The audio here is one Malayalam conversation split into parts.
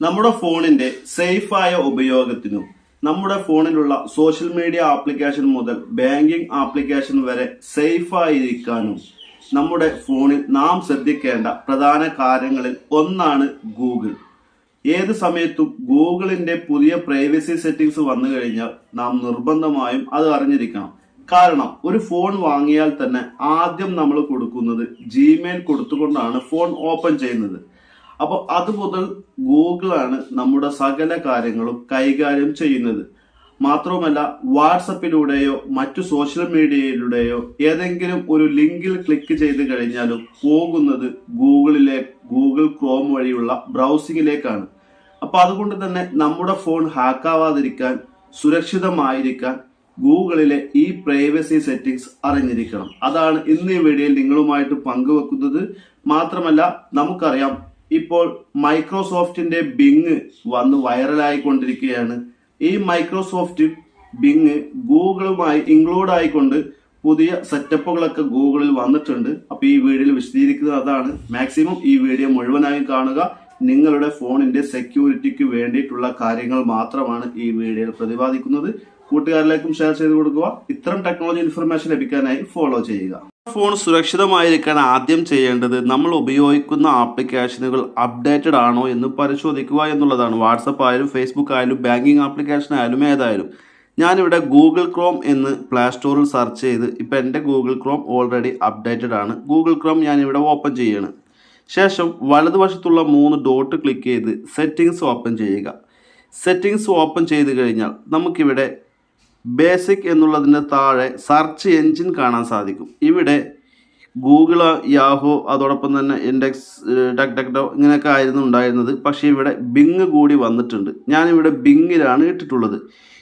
നമ്മുടെ ഫോണിന്റെ സേഫായ ഉപയോഗത്തിനും നമ്മുടെ ഫോണിലുള്ള സോഷ്യൽ മീഡിയ ആപ്ലിക്കേഷൻ മുതൽ ബാങ്കിംഗ് ആപ്ലിക്കേഷൻ വരെ സേഫായിരിക്കാനും നമ്മുടെ ഫോണിൽ നാം ശ്രദ്ധിക്കേണ്ട പ്രധാന കാര്യങ്ങളിൽ ഒന്നാണ് ഗൂഗിൾ. ഏത് സമയത്തും ഗൂഗിളിന്റെ പുതിയ പ്രൈവസി സെറ്റിംഗ്സ് വന്നു കഴിഞ്ഞാൽ നാം നിർബന്ധമായും അത് അറിഞ്ഞിരിക്കണം. കാരണം ഒരു ഫോൺ വാങ്ങിയാൽ തന്നെ ആദ്യം നമ്മൾ കൊടുക്കുന്നത് ജിമെയിൽ കൊടുത്തുകൊണ്ടാണ് ഫോൺ ഓപ്പൺ ചെയ്യുന്നത്. അപ്പോൾ അത് മുതൽ ഗൂഗിളാണ് നമ്മുടെ സകല കാര്യങ്ങളും കൈകാര്യം ചെയ്യുന്നത്. മാത്രവുമല്ല വാട്സപ്പിലൂടെയോ മറ്റു സോഷ്യൽ മീഡിയയിലൂടെയോ ഏതെങ്കിലും ഒരു ലിങ്കിൽ ക്ലിക്ക് ചെയ്ത് കഴിഞ്ഞാലും പോകുന്നത് ഗൂഗിളിലെ ഗൂഗിൾ ക്രോം വഴിയുള്ള ബ്രൗസിങ്ങിലേക്കാണ് അപ്പോൾ അതുകൊണ്ട് തന്നെ നമ്മുടെ ഫോൺ ഹാക്കാവാതിരിക്കാൻ സുരക്ഷിതമായിരിക്കാൻ ഗൂഗിളിലെ ഈ പ്രൈവസി സെറ്റിംഗ്സ് അറിഞ്ഞിരിക്കണം. അതാണ് ഇന്ന് ഈ വീഡിയോയിൽ നിങ്ങളുമായിട്ട് പങ്കുവെക്കുന്നത്. മാത്രമല്ല നമുക്കറിയാം ഇപ്പോൾ മൈക്രോസോഫ്റ്റിന്റെ ബിങ് വന്ന് വൈറലായിക്കൊണ്ടിരിക്കുകയാണ്. ഈ മൈക്രോസോഫ്റ്റ് ബിങ് ഗൂഗിളുമായി ഇൻക്ലൂഡ് ആയിക്കൊണ്ട് പുതിയ സെറ്റപ്പുകളൊക്കെ ഗൂഗിളിൽ വന്നിട്ടുണ്ട്. അപ്പൊ ഈ വീഡിയോയിൽ വിശദീകരിക്കുന്നത് അതാണ്. മാക്സിമം ഈ വീഡിയോ മുഴുവനായും കാണുക. നിങ്ങളുടെ ഫോണിന്റെ സെക്യൂരിറ്റിക്ക് വേണ്ടിയിട്ടുള്ള കാര്യങ്ങൾ മാത്രമാണ് ഈ വീഡിയോയിൽ പ്രതിപാദിക്കുന്നത്. കൂട്ടുകാരിലേക്കും ഷെയർ ചെയ്ത് കൊടുക്കുക. ഇത്തരം ടെക്നോളജി ഇൻഫർമേഷൻ ലഭിക്കാനായി ഫോളോ ചെയ്യുക. ഫോൺ സുരക്ഷിതമായിരിക്കാൻ ആദ്യം ചെയ്യേണ്ടത് നമ്മൾ ഉപയോഗിക്കുന്ന ആപ്ലിക്കേഷനുകൾ അപ്ഡേറ്റഡ് ആണോ എന്ന് പരിശോധിക്കുക എന്നുള്ളതാണ്. വാട്സപ്പ് ആയാലും ഫേസ്ബുക്ക് ആയാലും ബാങ്കിങ് ആപ്ലിക്കേഷൻ ആയാലും ഏതായാലും. ഞാനിവിടെ ഗൂഗിൾ ക്രോം എന്ന് പ്ലേ സ്റ്റോറിൽ സെർച്ച് ചെയ്ത് ഇപ്പം എന്റെ ഗൂഗിൾ ക്രോം ഓൾറെഡി അപ്ഡേറ്റഡ് ആണ്. ഗൂഗിൾ ക്രോം ഞാനിവിടെ ഓപ്പൺ ചെയ്യാണ്. ശേഷം വലതുവശത്തുള്ള മൂന്ന് ഡോട്ട് ക്ലിക്ക് ചെയ്ത് സെറ്റിങ്സ് ഓപ്പൺ ചെയ്യുക. സെറ്റിങ്സ് ഓപ്പൺ ചെയ്ത് കഴിഞ്ഞാൽ നമുക്കിവിടെ ബേസിക് എന്നുള്ളതിന് താഴെ സെർച്ച് എൻജിൻ കാണാൻ സാധിക്കും. ഇവിടെ ഗൂഗിൾ യാഹോ അതോടൊപ്പം തന്നെ ഇൻഡെക്സ് ഡക് ഡക് ഡോ ഇങ്ങനെയൊക്കെ ആയിരുന്നു ഉണ്ടായിരുന്നത്. പക്ഷേ ഇവിടെ ബിങ് കൂടി വന്നിട്ടുണ്ട്. ഞാനിവിടെ ബിങ്ങിലാണ് ഇട്ടിട്ടുള്ളത്.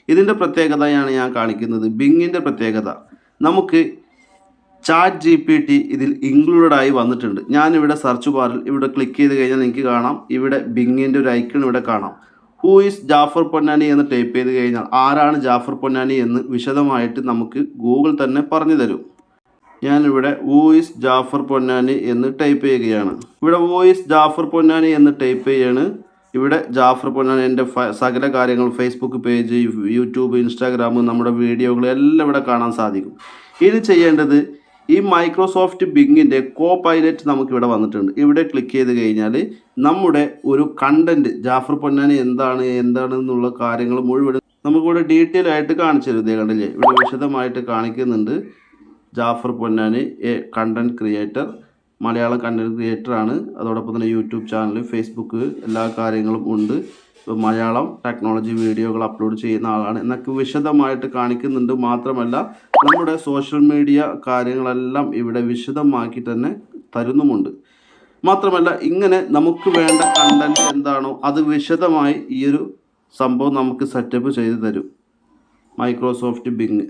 ഇതിന്റെ പ്രത്യേകതയാണ് ഞാൻ കാണിക്കുന്നത്. ബിങ്ങിന്റെ പ്രത്യേകത. നമുക്ക് ചാറ്റ് ജി പി ടി ഇതിൽ ഇൻക്ലൂഡഡ് ആയി വന്നിട്ടുണ്ട്. ഞാനിവിടെ സെർച്ച് ബാറിൽ ഇവിടെ ക്ലിക്ക് ചെയ്ത് കഴിഞ്ഞാൽ എനിക്ക് കാണാം. ഇവിടെ ബിങ്ങിന്റെ ഒരു ഐക്കൺ ഇവിടെ കാണാം. ഹൂ ഈസ് ജാഫർ പൊന്നാനി എന്ന് ടൈപ്പ് ചെയ്ത് കഴിഞ്ഞാൽ ആരാണ് ജാഫർ പൊന്നാനി എന്ന് വിശദമായിട്ട് നമുക്ക് ഗൂഗിൾ തന്നെ പറഞ്ഞു തരും. ഞാനിവിടെ ഇസ് ജാഫർ പൊന്നാനി എന്ന് ടൈപ്പ് ചെയ്യുകയാണ്. ഇവിടെ ഇസ് ജാഫർ പൊന്നാനി എന്ന് ടൈപ്പ് ചെയ്യാണ്. ഇവിടെ ജാഫർ പൊന്നാനി എന്റെ സകല കാര്യങ്ങൾ ഫേസ്ബുക്ക് പേജ് യൂട്യൂബ് ഇൻസ്റ്റാഗ്രാം നമ്മുടെ വീഡിയോകൾ എല്ലാം ഇവിടെ കാണാൻ സാധിക്കും. ഇനി ചെയ്യേണ്ടത് ഈ മൈക്രോസോഫ്റ്റ് ബിങ്ങിന്റെ കോ പൈലറ്റ് നമുക്കിവിടെ വന്നിട്ടുണ്ട്. ഇവിടെ ക്ലിക്ക് ചെയ്ത് കഴിഞ്ഞാൽ നമ്മുടെ ഒരു കണ്ടന്റ് ജാഫർ പൊന്നാനി എന്താണ് എന്താണ് എന്നുള്ള കാര്യങ്ങൾ മുഴുവൻ നമുക്കിവിടെ ഡീറ്റെയിൽ ആയിട്ട് കാണിച്ചു തരും. ഇതേ കണ്ടില്ലേ? ഇവിടെ വിശദമായിട്ട് കാണിക്കുന്നുണ്ട് Jafar Ponnani a content creator Malayalam content ക്രിയേറ്ററാണ് അതോടൊപ്പം തന്നെ യൂട്യൂബ് ചാനൽ ഫേസ്ബുക്ക് എല്ലാ കാര്യങ്ങളും ഉണ്ട്. ഇപ്പോൾ മലയാളം ടെക്നോളജി വീഡിയോകൾ അപ്ലോഡ് ചെയ്യുന്ന ആളാണ് എന്നൊക്കെ വിശദമായിട്ട് കാണിക്കുന്നുണ്ട്. മാത്രമല്ല നമ്മുടെ സോഷ്യൽ മീഡിയ കാര്യങ്ങളെല്ലാം ഇവിടെ വിശദമാക്കി തന്നെ തരുന്നുമുണ്ട്. മാത്രമല്ല ഇങ്ങനെ നമുക്ക് വേണ്ട കണ്ടന്റ് എന്താണോ അത് വിശദമായി ഈ ഒരു സംഭവം നമുക്ക് സെറ്റപ്പ് ചെയ്ത് തരും. മൈക്രോസോഫ്റ്റ് ബിങ്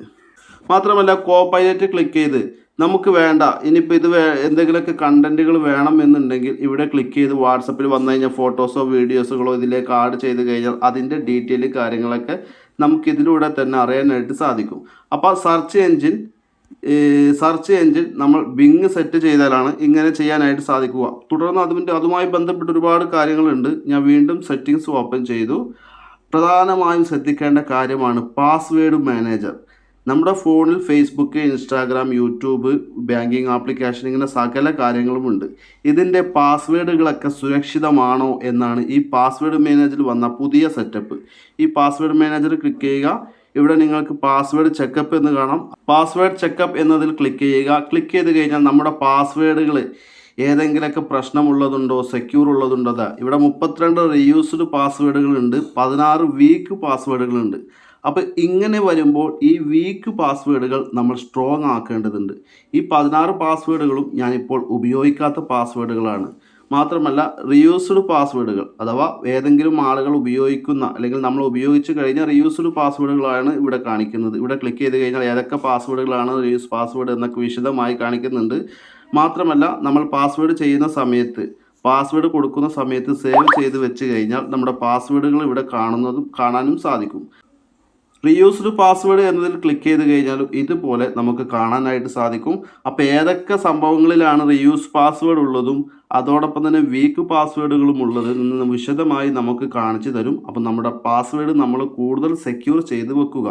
മാത്രമല്ല കോ പൈലറ്റ് ക്ലിക്ക് ചെയ്ത് നമുക്ക് വേണ്ട. ഇനിയിപ്പോൾ ഇത് വേ എന്തെങ്കിലുമൊക്കെ കണ്ടന്റുകൾ വേണം എന്നുണ്ടെങ്കിൽ ഇവിടെ ക്ലിക്ക് ചെയ്ത് വാട്സപ്പിൽ വന്നു കഴിഞ്ഞാൽ ഫോട്ടോസോ വീഡിയോസുകളോ ഇതിലേക്ക് ആഡ് ചെയ്ത് കഴിഞ്ഞാൽ അതിന്റെ ഡീറ്റെയിൽ കാര്യങ്ങളൊക്കെ നമുക്കിതിലൂടെ തന്നെ അറിയാനായിട്ട് സാധിക്കും. അപ്പോൾ സെർച്ച് എൻജിൻ സെർച്ച് എൻജിൻ നമ്മൾ ബിങ് സെറ്റ് ചെയ്താലാണ് ഇങ്ങനെ ചെയ്യാനായിട്ട് സാധിക്കുക. തുടർന്ന് അതിന്റെ അതുമായി ബന്ധപ്പെട്ട് ഒരുപാട് കാര്യങ്ങളുണ്ട്. ഞാൻ വീണ്ടും സെറ്റിങ്സ് ഓപ്പൺ ചെയ്തു. പ്രധാനമായും ശ്രദ്ധിക്കേണ്ട കാര്യമാണ് പാസ്വേഡ് മാനേജർ നമ്മുടെ ഫോണിൽ Facebook Instagram YouTube banking application ഇങ്ങനെ സകല കാര്യങ്ങളുമുണ്ട്. ഇതിന്റെ പാസ്വേഡുകളൊക്കെ സുരക്ഷിതമാണോ എന്നാണ് ഈ പാസ്വേഡ് മാനേജറിൽ വന്ന പുതിയ സെറ്റപ്പ് ഈ പാസ്വേഡ് മാനേജർ ക്ലിക്ക് ചെയ്യുക. ഇവിടെ നിങ്ങൾക്ക് പാസ്വേഡ് ചെക്കപ്പ് എന്ന് കാണാം. പാസ്വേഡ് ചെക്കപ്പ് എന്നതിൽ ക്ലിക്ക് ചെയ്യുക. ക്ലിക്ക് ചെയ്ത് കഴിഞ്ഞാൽ നമ്മുടെ പാസ്വേഡുകൾ ഏതെങ്കിലുമൊക്കെ പ്രശ്നമുള്ളതുണ്ടോ സെക്യൂർ ഉള്ളതുണ്ടോ ഇവിടെ മുപ്പത്തിരണ്ട് റീയൂസ്ഡ് പാസ്വേഡുകളുണ്ട് പതിനാറ് വീക്ക് പാസ്വേഡുകളുണ്ട് അപ്പോൾ ഇങ്ങനെ വരുമ്പോൾ ഈ വീക്ക് പാസ്വേഡുകൾ നമ്മൾ സ്ട്രോങ് ആക്കേണ്ടതുണ്ട്. ഈ പതിനാറ് പാസ്വേഡുകളും ഞാനിപ്പോൾ ഉപയോഗിക്കാത്ത പാസ്വേഡുകളാണ് മാത്രമല്ല റിയൂസ്ഡ് പാസ്വേഡുകൾ അഥവാ ഏതെങ്കിലും ആളുകൾ ഉപയോഗിക്കുന്ന അല്ലെങ്കിൽ നമ്മൾ ഉപയോഗിച്ച് കഴിഞ്ഞ റിയൂസ്ഡ് പാസ്വേഡുകളാണ് ഇവിടെ കാണിക്കുന്നത്. ഇവിടെ ക്ലിക്ക് ചെയ്ത് കഴിഞ്ഞാൽ ഏതൊക്കെ പാസ്വേഡുകളാണ് റിയൂസ് പാസ്വേഡ് എന്നൊക്കെ വിശദമായി കാണിക്കുന്നുണ്ട്. മാത്രമല്ല നമ്മൾ പാസ്വേഡ് ചെയ്യുന്ന സമയത്ത് പാസ്വേഡ് കൊടുക്കുന്ന സമയത്ത് സേവ് ചെയ്ത് വെച്ച് കഴിഞ്ഞാൽ നമ്മുടെ പാസ്വേഡുകൾ ഇവിടെ കാണുന്നതും കാണാനും സാധിക്കും. റീയൂസ്ഡ് പാസ്വേഡ് എന്നതിൽ ക്ലിക്ക് ചെയ്ത് കഴിഞ്ഞാലും ഇതുപോലെ നമുക്ക് കാണാനായിട്ട് സാധിക്കും. അപ്പോൾ ഏതൊക്കെ സംഭവങ്ങളിലാണ് റീയൂസ് പാസ്വേഡ് ഉള്ളതും അതോടൊപ്പം തന്നെ വീക്ക് പാസ്വേഡുകളും ഉള്ളത് വിശദമായി നമുക്ക് കാണിച്ചു തരും. അപ്പം നമ്മുടെ പാസ്വേഡ് നമ്മൾ കൂടുതൽ സെക്യൂർ ചെയ്ത് വെക്കുക.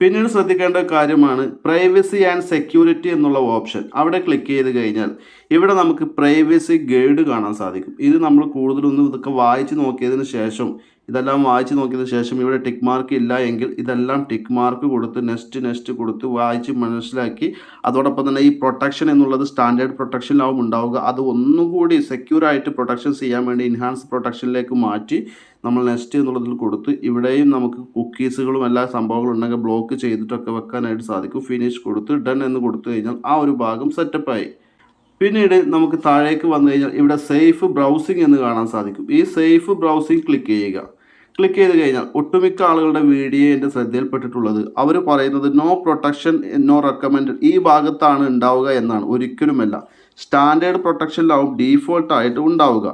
പിന്നീട് ശ്രദ്ധിക്കേണ്ട കാര്യമാണ് പ്രൈവസി ആൻഡ് സെക്യൂരിറ്റി എന്നുള്ള ഓപ്ഷൻ അവിടെ ക്ലിക്ക് ചെയ്ത് കഴിഞ്ഞാൽ ഇവിടെ നമുക്ക് പ്രൈവസി ഗൈഡ് കാണാൻ സാധിക്കും. ഇത് നമ്മൾ കൂടുതലൊന്നും ഇതൊക്കെ വായിച്ച് നോക്കിയതിന് ശേഷം ഇതെല്ലാം വായിച്ച് നോക്കിയതിന് ശേഷം ഇവിടെ ടിക്ക് മാർക്ക് ഇല്ല എങ്കിൽ ഇതെല്ലാം ടിക്ക് മാർക്ക് കൊടുത്ത് നെക്സ്റ്റ് നെക്സ്റ്റ് കൊടുത്ത് വായിച്ച് മനസ്സിലാക്കി. അതോടൊപ്പം തന്നെ ഈ പ്രൊട്ടക്ഷൻ എന്നുള്ളത് സ്റ്റാൻഡേർഡ് പ്രൊട്ടക്ഷനിലാവും ഉണ്ടാവുക. അത് ഒന്നുകൂടി സെക്യൂർ ആയിട്ട് പ്രൊട്ടക്ഷൻ ചെയ്യാൻ വേണ്ടി ഇൻഹാൻസ് പ്രൊട്ടക്ഷനിലേക്ക് മാറ്റി നമ്മൾ നെക്സ്റ്റ് എന്നുള്ളതിൽ കൊടുത്ത് ഇവിടെയും നമുക്ക് കുക്കീസുകളും എല്ലാ സംഭവങ്ങളും ഉണ്ടെങ്കിൽ ബ്ലോക്ക് ചെയ്തിട്ടൊക്കെ വെക്കാനായിട്ട് സാധിക്കും. ഫിനിഷ് കൊടുത്ത് ഡൺ എന്ന് കൊടുത്തു കഴിഞ്ഞാൽ ആ ഒരു ഭാഗം സെറ്റപ്പായി പിന്നീട് നമുക്ക് താഴേക്ക് വന്നു കഴിഞ്ഞാൽ ഇവിടെ സേഫ് ബ്രൗസിംഗ് എന്ന് കാണാൻ സാധിക്കും. ഈ സേഫ് ബ്രൗസിംഗ് ക്ലിക്ക് ചെയ്യുക. ക്ലിക്ക് ചെയ്ത് കഴിഞ്ഞാൽ ഒട്ടുമിക്ക ആളുകളുടെ വീഡിയോ എന്റെ ശ്രദ്ധയിൽപ്പെട്ടിട്ടുള്ളത്. അവർ പറയുന്നത് നോ പ്രൊട്ടക്ഷൻ നോ റെക്കമെൻഡ് ഈ ഭാഗത്താണ് ഉണ്ടാവുക എന്നാണ്. ഒരിക്കലുമല്ല. സ്റ്റാൻഡേർഡ് പ്രൊട്ടക്ഷനിലാവും ഡീഫോൾട്ടായിട്ട് ഉണ്ടാവുക.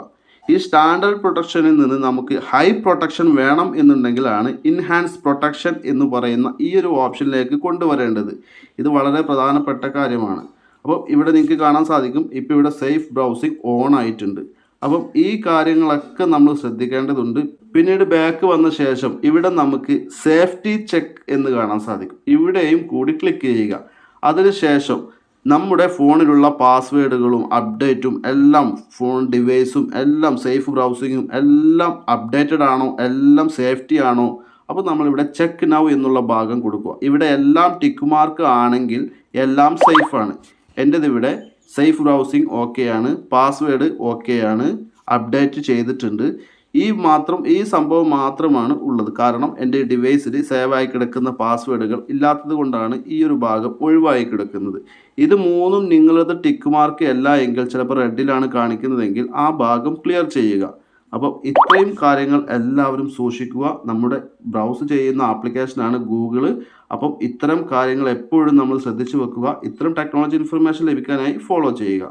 ഈ സ്റ്റാൻഡേർഡ് പ്രൊട്ടക്ഷനിൽ നിന്ന് നമുക്ക് ഹൈ പ്രൊട്ടക്ഷൻ വേണം എന്നുണ്ടെങ്കിലാണ് ഇൻഹാൻസ് പ്രൊട്ടക്ഷൻ എന്ന് പറയുന്ന ഈ ഒരു ഓപ്ഷനിലേക്ക് കൊണ്ടുവരേണ്ടത്. ഇത് വളരെ പ്രധാനപ്പെട്ട കാര്യമാണ്. അപ്പോൾ ഇവിടെ നിങ്ങൾക്ക് കാണാൻ സാധിക്കും ഇപ്പോൾ ഇവിടെ സേഫ് ബ്രൗസിംഗ് ഓൺ ആയിട്ടുണ്ട്. അപ്പം ഈ കാര്യങ്ങളൊക്കെ നമ്മൾ ശ്രദ്ധിക്കേണ്ടതുണ്ട്. പിന്നീട് ബാക്ക് വന്ന ശേഷം ഇവിടെ നമുക്ക് സേഫ്റ്റി ചെക്ക് എന്ന് കാണാൻ സാധിക്കും. ഇവിടെയും കൂടി ക്ലിക്ക് ചെയ്യുക. അതിനുശേഷം നമ്മുടെ ഫോണിലുള്ള പാസ്വേഡുകളും അപ്ഡേറ്റും എല്ലാം ഫോൺ ഡിവൈസും എല്ലാം സേഫ് ബ്രൗസിങ്ങും എല്ലാം അപ്ഡേറ്റഡ് ആണോ എല്ലാം സേഫ്റ്റി ആണോ അപ്പോൾ നമ്മളിവിടെ ചെക്ക് നൗ എന്നുള്ള ഭാഗം കൊടുക്കുക. ഇവിടെ എല്ലാം ടിക്ക് മാർക്ക് ആണെങ്കിൽ എല്ലാം സേഫാണ് എന്റെതിവിടെ സേഫ് ബ്രൗസിങ് ഓക്കെയാണ് പാസ്വേഡ് ഓക്കെയാണ് അപ്ഡേറ്റ് ചെയ്തിട്ടുണ്ട്. ഈ മാത്രം ഈ സംഭവം മാത്രമാണ് ഉള്ളത്. കാരണം എന്റെ ഡിവൈസിൽ സേവായി കിടക്കുന്ന പാസ്വേഡുകൾ ഇല്ലാത്തത് കൊണ്ടാണ് ഈ ഒരു ഭാഗം ഒഴിവായി കിടക്കുന്നത്. ഇത് മൂന്നും നിങ്ങളത് ടിക്ക് മാർക്ക് അല്ല എങ്കിൽ ചിലപ്പോൾ റെഡിലാണ് കാണിക്കുന്നതെങ്കിൽ ആ ഭാഗം ക്ലിയർ ചെയ്യുക. അപ്പം ഇത്രയും കാര്യങ്ങൾ എല്ലാവരും സൂക്ഷിക്കുക. നമ്മുടെ ബ്രൗസ് ചെയ്യുന്ന ആപ്ലിക്കേഷനാണ് ഗൂഗിൾ അപ്പം ഇത്തരം കാര്യങ്ങൾ എപ്പോഴും നമ്മൾ ശ്രദ്ധിച്ചു വെക്കുക. ഇത്തരം ടെക്നോളജി ഇൻഫർമേഷൻ ലഭിക്കാനായി ഫോളോ ചെയ്യുക.